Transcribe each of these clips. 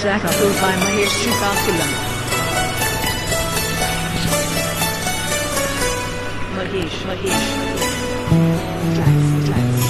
Shakapur by Mahesh Srikakulam. Mahesh, Mahesh. Tracks, tracks.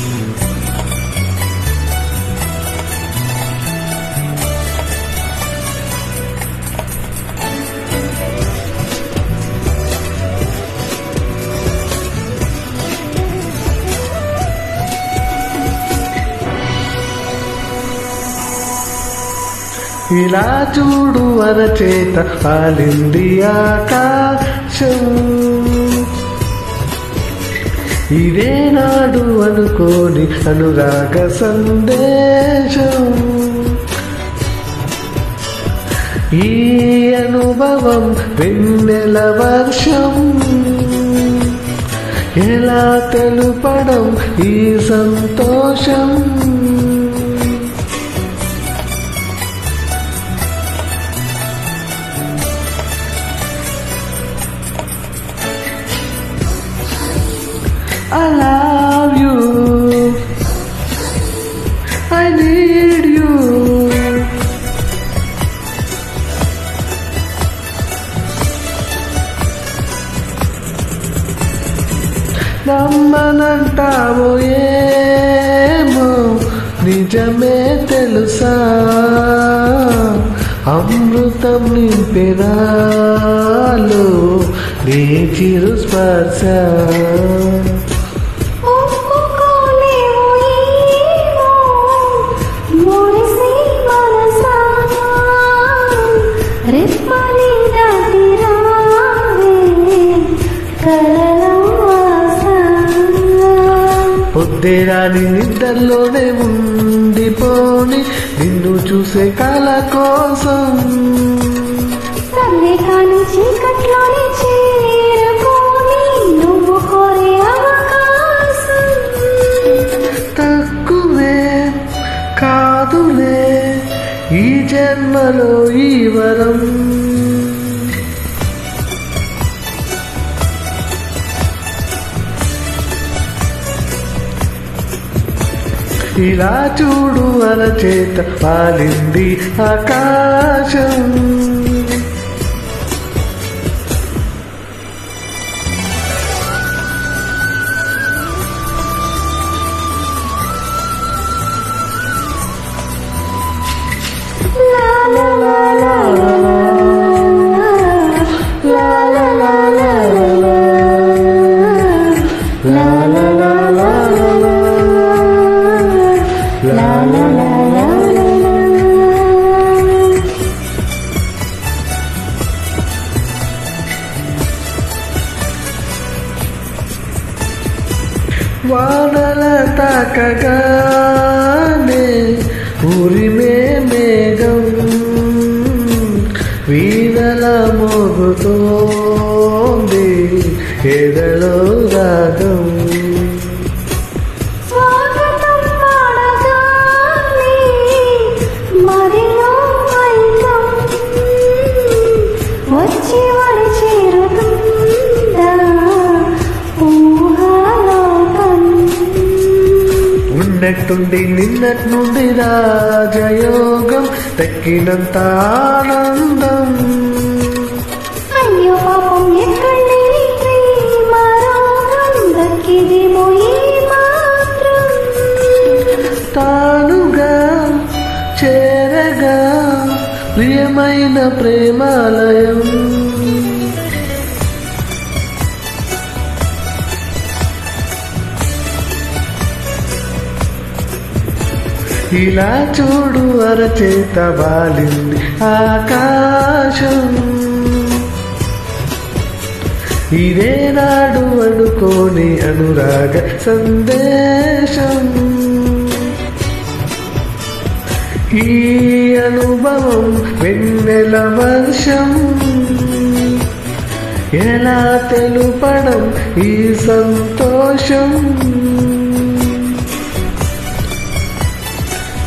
ఇలా చూడు అరచేత పాలింది ఆకాశం. ఇదే నాడు అనుకోని అనురాగ సందేశం. ఈ అనుభవం వెన్నెల వర్షం. ఎలా తెలుపడం ఈ సంతోషం? I love you. I need you. నమ్మనంటావో ఏమో నిజమే తెలుసా అమృతం నింపినాలు నీ చిరు స్పర్శ పొద్దురాని నిద్రలోనే ఉండిపోని నిన్ను చూసే కళ కోసం. సందేహాలు చీకట్లోనే చేరుకోని నువ్వు కోరే అవకాశం. తక్కువే కాదులే ఈ జన్మలో ఈ వరం. ఇలా చూడు అరచేత పాలింది ఆకాశం La la వానల తాకగానే ఉరిమే మేఘం వీణల మోగుతోంది ఎదలో రాగం? ఉన్నట్టుండి నిన్నటి నుండి రాజయోగం దక్కినంత ఆనందం. అయ్యో పాపం ఎక్కడి తానుగా చేరగా ప్రియమైన ప్రేమాలయం. ఇలా చూడు అరచేత బాలింది ఆకాశం. ఇదే నాడు అనుకోని అనురాగ సందేశం. ఈ అనుభవం వెన్నెల వర్షం. ఎలా తెలుపడం ఈ సంతోషం?